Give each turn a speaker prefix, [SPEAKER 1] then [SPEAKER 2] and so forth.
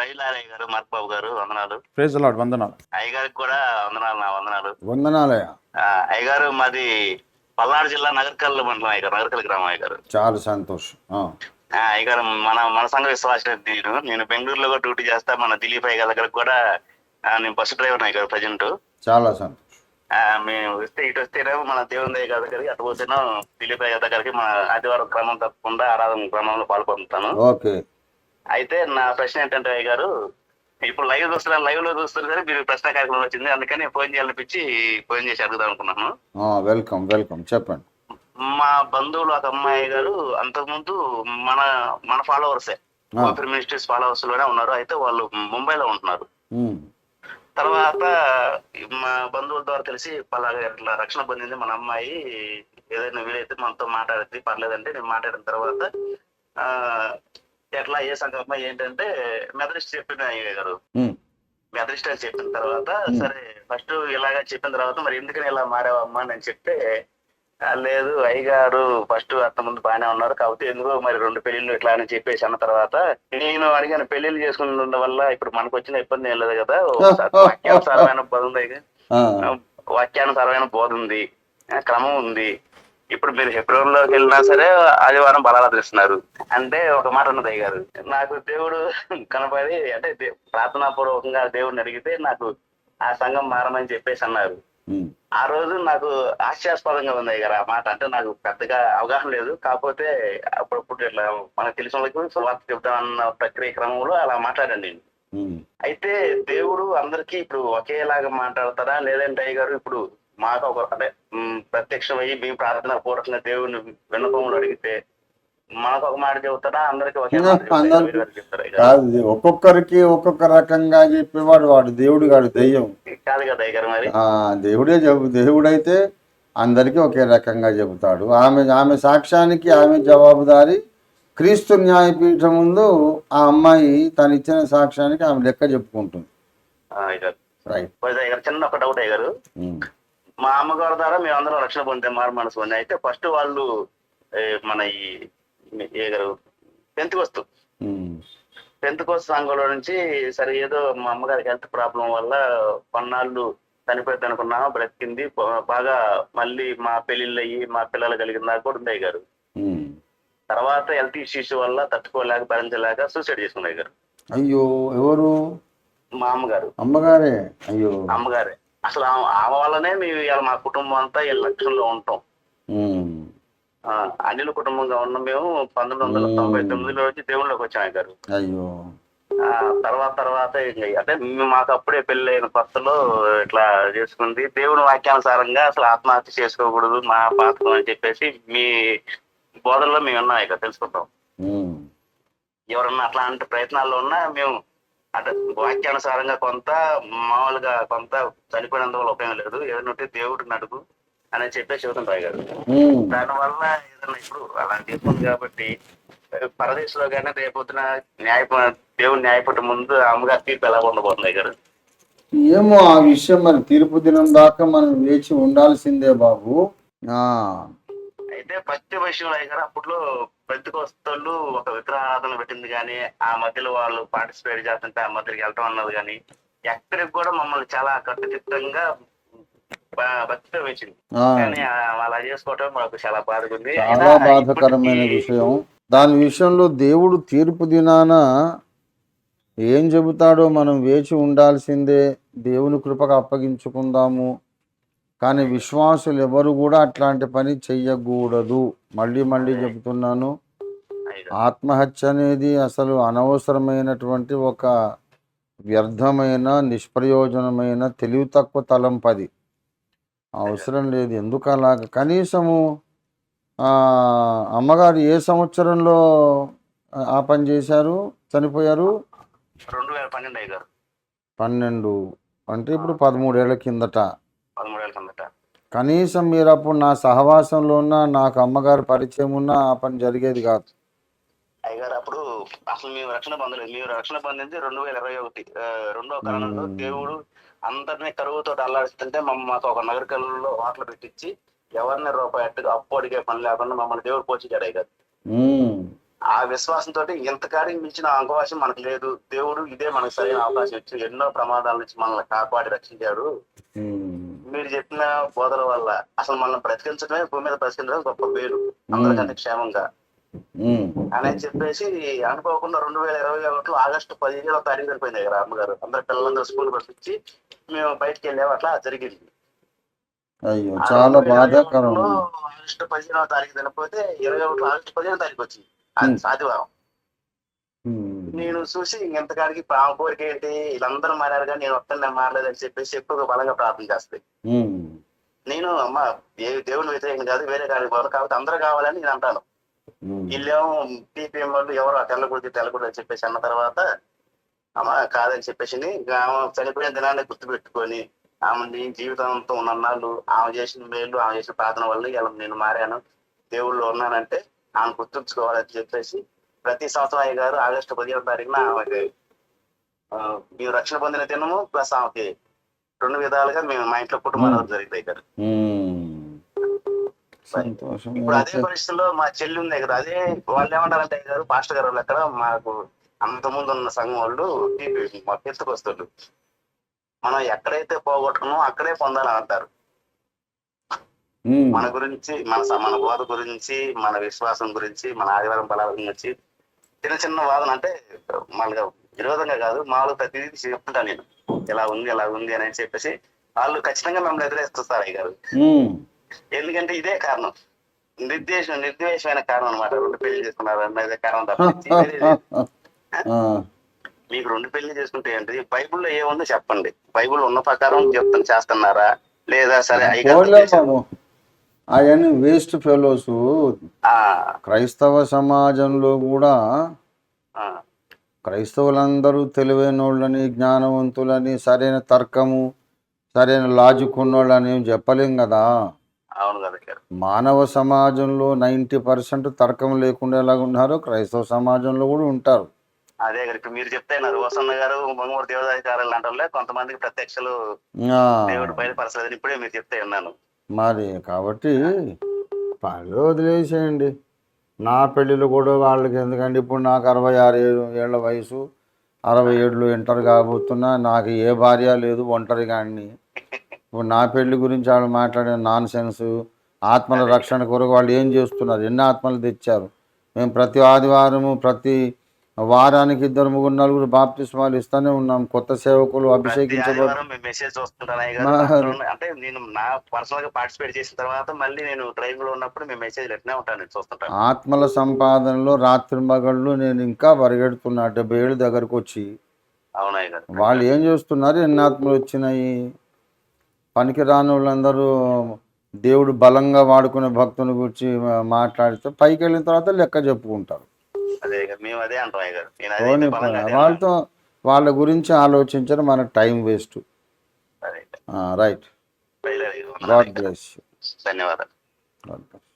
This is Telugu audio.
[SPEAKER 1] ప్రైజ్లారయ్య గారు మార్బాబు గారు వందనాలు.
[SPEAKER 2] ప్రేజ్ లాడ్ వందనాలు.
[SPEAKER 1] అయ్యగారికి కూడా వందనాలు నా వందనాలు.
[SPEAKER 2] వందనాలయ్య.
[SPEAKER 1] ఆ, అయ్యగారు మాది పల్నాడు జిల్లా నగర్కల్ మండలం అయ్యగారు నగర్కల్ గ్రామం అయ్యగారు.
[SPEAKER 2] చాలా సంతోషం. ఆ,
[SPEAKER 1] ఆ, అయ్యగారు మన మన సంఘ విశ్వాస నేను నేను బెంగళూరులో కూడా డ్యూటీ చేస్తా మన దిలీప్ అయ్య గారి దగ్గర కూడా ఆ, నేను బస్సు డ్రైవర్ అయ్యారు ప్రజెంట్.
[SPEAKER 2] చాలా సంతోషం.
[SPEAKER 1] మేము వస్తే ఇటు వస్తేనేమో మన దేవుని దయ్య గారి దగ్గరికి అటు పోతేనో దిలీప్ అయ్య దగ్గరికి మన ఆదివారం క్రమం తప్పకుండా ఆరాధన క్రమంలో పాల్పొందుతాను
[SPEAKER 2] ఓకే.
[SPEAKER 1] అయితే నా ప్రశ్న ఏంటంటే అయ్య గారు ఇప్పుడు లైవ్ చూస్తున్నారు లైవ్లో చూస్తున్నారు సరే మీరు ప్రశ్న కార్యక్రమం వచ్చింది. అందుకని ఫోన్ చేయాలనిపించి ఫోన్ చేసి అడుగుదాం అనుకున్నాను.
[SPEAKER 2] Welcome welcome. చెప్పండి.
[SPEAKER 1] మా బంధువులు ఒక అమ్మాయి గారు అంతకుముందు మన మన ఫాలోవర్సే. ఓపెన్ మినిస్ట్రీస్ ఫాలోవర్స్లోనే ఉన్నారు. అయితే వాళ్ళు ముంబైలో ఉంటున్నారు.
[SPEAKER 2] ఉమ్,
[SPEAKER 1] తర్వాత మా బంధువుల ద్వారా తెలిసి పలాగా ఇట్లా రక్షణ పొందింది మన అమ్మాయి. ఏదైనా వీలైతే మనతో మాట్లాడింది పర్లేదంటే నేను మాట్లాడిన తర్వాత ఆ ఎట్లా ఏ అమ్మాయి ఏంటంటే మెదరిస్ట్ చెప్పిన అయ్య గారు. మెదరిస్ట్ అని చెప్పిన తర్వాత. సరే ఫస్ట్ ఇలాగ చెప్పిన తర్వాత మరి ఎందుకని ఇలా మారావమ్మా అని చెప్తే "ఆ, లేదు అయ్యగారు ఫస్ట్ అంత ముందు బాగానే ఉన్నారు. కాకపోతే ఎందుకో మరి రెండు పెళ్ళిళ్ళు ఇట్లా అని చెప్పేసి అన్న తర్వాత నేను అడిగాను పెళ్ళిళ్ళు చేసుకున్న వల్ల ఇప్పుడు మనకు వచ్చిన ఇబ్బంది ఏం లేదు కదా వాక్యానుసారమైన బోధ ఉంది. వాక్యానుసారమైన బోధ ఉంది. క్రమం ఉంది. ఇప్పుడు మీరు ఫిబ్రవరిలోకి వెళ్ళినా సరే ఆదివారం బలారాధిస్తున్నారు. అంటే ఒక మాట ఉన్నది గారు నాకు దేవుడు కనపడి అంటే దే- ప్రార్థనాపూర్వకంగా దేవుడిని అడిగితే నాకు ఆ సంఘం మారమని చెప్పేసి అన్నారు. ఆ రోజు నాకు హాస్యాస్పదంగా ఉంది గారు ఆ మాట. అంటే నాకు పెద్దగా అవగాహన లేదు. కాకపోతే అప్పుడప్పుడు ఇట్లా మనకు తెలిసిన వాళ్ళకి సువార్త చెప్తామన్న ప్రక్రియ క్రమంలో అలా మాట్లాడండి నేను. అయితే దేవుడు అందరికీ ఇప్పుడు ఒకేలాగా మాట్లాడతారా? లేదంటే అయ్య గారు ఇప్పుడు మాకు ఒక అంటే ప్రత్యక్షమయ్యి మేము ప్రార్థన పూర్వకంగా దేవుడిని విన్నపములు అడిగితే మనకు ఒక మాట చెబుతారా అందరికి?
[SPEAKER 2] కాదు ఒక్కొక్కరికి ఒక్కొక్క రకంగా చెప్పేవాడు వాడు. దేవుడు కాడు దెయ్యం.
[SPEAKER 1] కాదు కదా మరి?
[SPEAKER 2] ఆ, దేవుడే చెబు దేవుడైతే అందరికీ ఒకే రకంగా చెబుతాడు. ఆమె ఆమె సాక్ష్యానికి ఆమె జవాబుదారి క్రీస్తు న్యాయపీఠం ముందు ఆ అమ్మాయి తను ఇచ్చిన సాక్ష్యానికి ఆమె లెక్క చెప్పుకుంటుంది. రైట్
[SPEAKER 1] చిన్న ఒక డౌట్ అయ్య గారు.
[SPEAKER 2] ఉమ్,
[SPEAKER 1] మా అమ్మగారి ద్వారా మేము అందరం రక్షణ పొందే మారు మనసు అయితే ఫస్ట్ వాళ్ళు మన ఈ పెంతుకొస్తు
[SPEAKER 2] ఉమ్,
[SPEAKER 1] పెంతుకోస్ సంఘంలో నుంచి సరే ఏదో మా అమ్మగారికి హెల్త్ ప్రాబ్లం వల్ల కొన్నాళ్ళు చనిపోయింది అనుకున్నాము బ్రతికింది. బాగా మళ్ళీ మా పెళ్ళిళ్ళు అయ్యి మా పిల్లలు కలిగిన దాకా కూడా ఉంది గారు. తర్వాత హెల్త్ ఇష్యూస్ వల్ల తట్టుకోలేక భరించలేక సూసైడ్ చేసుకున్నాయి గారు.
[SPEAKER 2] అయ్యో ఎవరు?
[SPEAKER 1] మా అమ్మగారు.
[SPEAKER 2] అమ్మగారే? అయ్యో.
[SPEAKER 1] అమ్మగారే. అసలు ఆమె వల్లనే మేము ఇవాళ మా కుటుంబం అంతా ఈ లక్ష్యంలో ఉంటాం. అనిల్ కుటుంబంగా ఉన్న మేము పంతొమ్మిది వందల తొంభై తొమ్మిదిలో వచ్చి దేవుళ్ళకి వచ్చాము గారు.
[SPEAKER 2] అయ్యో.
[SPEAKER 1] తర్వాత తర్వాత అంటే మేము మాకు అప్పుడే పెళ్ళైన కొత్తలో ఇట్లా చేసుకుంది. దేవుని వాక్యానుసారంగా అసలు ఆత్మహత్య చేసుకోకూడదు మా పాతకం అని చెప్పేసి మీ బోధనలో మేము ఉన్నాం ఇక తెలుసుకుంటాం. ఎవరన్నా అట్లాంటి ప్రయత్నాల్లో ఉన్నా మేము అంటే వాక్యానుసారంగా కొంత మామూలుగా కొంత చనిపోయినంత వల్ల ఉపయోగం లేదు. ఏదైనా ఉంటే దేవుడిని అడుగు అని చెప్పేసి చెబుతుంటారు గారు. దానివల్ల ఏదైనా ఇప్పుడు అలా చేసుకుంది కాబట్టి పరదేశంలో కానీ రేపొద్దున న్యాయ దేవుని న్యాయపట్టు ముందు అమ్మగారి తీర్పు ఎలా ఉండబోతుంది గారు?
[SPEAKER 2] ఏమో ఆ విషయం మరి తీర్పు దినం దాకా మనం వేచి ఉండాల్సిందే బాబు. ఆ.
[SPEAKER 1] అయితే పత్య విషయంలో గారు అప్పట్లో పెద్దకొస్తళ్ళు ఒక విగ్రహారాధన పెట్టింది కానీ ఆ మధ్యలో వాళ్ళు పార్టిసిపేట్ చేస్తుంటే ఆ మధ్యకి వెళ్ళటం అన్నది కానీ ఎక్కడికి కూడా మమ్మల్ని చాలా కట్టుదిట్టంగా భక్తితో
[SPEAKER 2] ఆ,
[SPEAKER 1] కానీ అలా చేసుకోవటం మాకు చాలా బాధగా ఉంది
[SPEAKER 2] చాలా బాధకరమైన విషయం. దాని విషయంలో దేవుడు తీర్పు దినాన ఏం చెబుతాడో మనం వేచి ఉండాల్సిందే. దేవుని కృపకు అప్పగించుకుందాము. కానీ విశ్వాసులు ఎవరు కూడా అట్లాంటి పని చెయ్యకూడదు. మళ్ళీ మళ్ళీ చెబుతున్నాను. ఆత్మహత్య అనేది అసలు అనవసరమైనటువంటి ఒక వ్యర్థమైన నిష్ప్రయోజనమైన తెలివి తక్కువ తలంపది. అవసరం లేదు. ఎందుకు అలాగ కనీసము అమ్మగారు ఏ సంవత్సరంలో ఆ- పని చేశారు? చనిపోయారు?
[SPEAKER 1] రెండు వేల పన్నెండు
[SPEAKER 2] పన్నెండు. అంటే ఇప్పుడు పదమూడేళ్ళ కిందట.
[SPEAKER 1] పదమూడేళ్ళ కిందట.
[SPEAKER 2] కనీసం మీరు అప్పుడు నా సహవాసంలో ఉన్న నాకు అమ్మగారు పరిచయం ఉన్న ఆ పని జరిగేది కాదు.
[SPEAKER 1] అయ్యగారు అప్పుడు అసలు మేము రక్షణ పొందలేదు మేము రక్షణ పొందింది రెండు వేల ఇరవై ఒకటి రెండో కారణంలో
[SPEAKER 2] మ్మ్. దేవుడు
[SPEAKER 1] అందరినీ కరువుతో అల్లాడిస్తుంటే మమ్మ మాకు ఒక నగరికల్లో హోటల్ పెట్టించి ఎవరిని రూపాయి అట్టుగా అప్పు అడిగే పని లేకుండా మమ్మల్ని దేవుడు పోషించాడు అయ్యగారు. ఆ విశ్వాసంతో ఇంతకాడికి మించిన అవకాశం మనకు లేదు. దేవుడు ఇదే మనకు సరైన అవకాశం ఇచ్చి ఎన్నో ప్రమాదాల నుంచి మనల్ని కాపాడి రక్షించాడు. మీరు చెప్పిన బోధల వల్ల అసలు మనల్ని బ్రతికించడమే భూమి మీద బ్రతికించడం గొప్ప పేరు. అందరికంటే క్షేమంగా. అని చెప్పేసి అనుకోకుండా రెండు వేల ఇరవై ఒకటిలో ఆగస్టు పదిహేనవ తారీఖు సరిపోయింది కదా అమ్మగారు. అందరు పిల్లలందరూ స్కూల్ పంపించి మేము బయటికి వెళ్ళాము. అట్లా జరిగింది.
[SPEAKER 2] అయ్యో చాలా
[SPEAKER 1] 2021
[SPEAKER 2] బాధాకరం.
[SPEAKER 1] ఆగస్టు పదిహేనవ తారీఖు తినకపోతే ఇరవై ఒకటి ఆగస్టు పదిహేనవ తారీఖు వచ్చింది. అది. ఆదివారం. నేను చూసి ఇంతకాడికి ప్రాణ కోరిక ఏంటి? వీళ్ళందరూ మారారు కానీ నేను ఒక్కనే మారలేదని చెప్పేసి ఎక్కువగా బలంగా ప్రార్థన చేస్తాయి. నేను అమ్మ ఏ దేవుని వ్యతిరేకం కాదు వేరే కాడికి పోవాలి కాబట్టి అందరూ కావాలని నేను అంటాను. వీళ్ళేమో టీపీఎం వాళ్ళు ఎవరు తెల్లకూడదు తెల్లకూడదు అని చెప్పేసి అన్న తర్వాత అమ్మ కాదని చెప్పేసి ఆమె చనిపోయిన దినాన్ని గుర్తుపెట్టుకొని ఆమె జీవితంతో ఉన్నన్నాళ్ళు ఆమె చేసిన మేలు ఆమె చేసిన ప్రార్థన వల్ల ఇలా నేను మారాను. దేవుళ్ళు ఉన్నానంటే ఆమె గుర్తుంచుకోవాలని చెప్పేసి ప్రతి సంవత్సరం అయ్య గారు ఆగస్టు పదిహేను తారీఖున ఆమెకి మేము రక్షణ పొందిన దినము ప్లస్ ఆమెకి రెండు విధాలుగా మేము మా ఇంట్లో కుటుంబాలు జరుగుతాయి గారు ఇప్పుడు అదే పరిస్థితుల్లో మా చెల్లి ఉంది కదా అదే వాళ్ళు ఏమంటారంటే గారు పాస్టర్ గారు వాళ్ళు అక్కడ మాకు అంత ముందు ఉన్న సంఘం వాళ్ళు టీపీ మాకు ఎత్తుకొస్తారు మనం ఎక్కడైతే పోగొట్టుకున్నామో అక్కడే పొందాలని అంటారు. మన గురించి మన మన బోధ గురించి మన విశ్వాసం గురించి మన ఆదివారం బలాల గురించి చిన్న చిన్న వాదన అంటే మామూలుగా విరోధంగా కాదు మామూలుగా ప్రతిదీ చెప్తుంటా నేను. ఇలా ఉంది ఇలా ఉంది అని చెప్పేసి వాళ్ళు ఖచ్చితంగా మిమ్మల్ని ఎదురేస్తారు అయ్య గారు. ఎందుకంటే ఇదే కారణం. నిర్దేశం నిర్దేశమైన కారణం అనమాట రెండు పెళ్ళి చేసుకున్నారు అన్నదే కారణం.
[SPEAKER 2] ఆ,
[SPEAKER 1] మీకు రెండు పెళ్ళి చేసుకుంటే ఏంటి? బైబిల్లో ఏముందో చెప్పండి. బైబిల్ ఉన్న ప్రకారం చెప్తాను. చేస్తున్నారా? లేదా సరే అయ్యగారు.
[SPEAKER 2] బాబు అవన్నీ వేస్ట్ ఫెలోస్.
[SPEAKER 1] ఆ,
[SPEAKER 2] క్రైస్తవ సమాజంలో కూడా క్రైస్తవులందరూ తెలివైన వాళ్ళని జ్ఞానవంతులని సరైన తర్కము సరైన లాజిక్ ఉన్నోళ్ళని ఏం చెప్పలేం కదా? మానవ సమాజంలో నైంటీ పర్సెంట్ తర్కం లేకుండా ఎలాగ ఉన్నారో క్రైస్తవ సమాజంలో కూడా ఉంటారు.
[SPEAKER 1] అదే మీరు చెప్తే వసన్న గారు మంగమూరు దేవదాధికారులు అంటే కొంతమందికి ప్రత్యక్షలు
[SPEAKER 2] ఆ,
[SPEAKER 1] దేవుడు బయలుపరచలేదని ఇప్పుడే మీరు చెప్తే ఉన్నాను
[SPEAKER 2] మరి కాబట్టి పని వదిలేసేయండి. నా పెళ్ళిళ్ళు కూడా వాళ్ళకి ఎందుకంటే ఇప్పుడు నాకు అరవై ఆరు ఏళ్ళు ఏళ్ళ వయసు. అరవై ఏళ్ళు ఇంటర్ కాబోతున్నా నాకు ఏ భార్య లేదు ఒంటరి కానీ ఇప్పుడు నా పెళ్ళి గురించి వాళ్ళు మాట్లాడే నాన్ సెన్స్ ఆత్మల రక్షణ కొరకు వాళ్ళు ఏం చేస్తున్నారు? ఎన్ని ఆత్మలు తెచ్చారు? మేము ప్రతి ఆదివారము ప్రతి వారానికి ఇద్దరు ముగ్గురు నలుగురు బాప్తిస్మాలు ఇస్తూనే ఉన్నాం. కొత్త సేవకులు
[SPEAKER 1] ప్రతి
[SPEAKER 2] అభిషేకించబడి
[SPEAKER 1] ఆదివారం మేము మెసేజ్ చూస్తుంటాను అయ్య గారు.
[SPEAKER 2] మరి.
[SPEAKER 1] అక్కడ ఉన్న- అంటే నేను నా పర్సనల్గా పార్టిసిపేట్ చేసిన తర్వాత మళ్ళీ నేను డ్రైవింగ్లో ఉన్నప్పుడు మేము మెసేజ్ ఎట్నే ఉంటాను చూస్తుంటాను.
[SPEAKER 2] ఆత్మల సంపాదనలో రాత్రి మగళ్ళు నేను ఇంకా పరిగెడుతున్నా డెబ్బై ఏళ్ళు దగ్గరకు వచ్చి.
[SPEAKER 1] అవునయ్య గారు.
[SPEAKER 2] వాళ్ళు ఏం చేస్తున్నారు? ఎన్ని ఆత్మలు వచ్చినాయి? పనికి రాని వాళ్ళందరూ దేవుడు బలంగా వాడుకునే భక్తుని గురించి మాట్లాడితే పైకి వెళ్ళిన తర్వాత లెక్క చెప్పుకుంటారు.
[SPEAKER 1] అదే మేము అదే అంటాం నేను అదే బలంగా
[SPEAKER 2] వాళ్ళతో వాళ్ళ గురించి ఆలోచించడం మనకు టైం వేస్ట్.
[SPEAKER 1] అదే
[SPEAKER 2] రైట్.
[SPEAKER 1] బయలుదేరి.
[SPEAKER 2] గాడ్ బ్లెస్
[SPEAKER 1] ధన్యవాదాలు.
[SPEAKER 2] God bless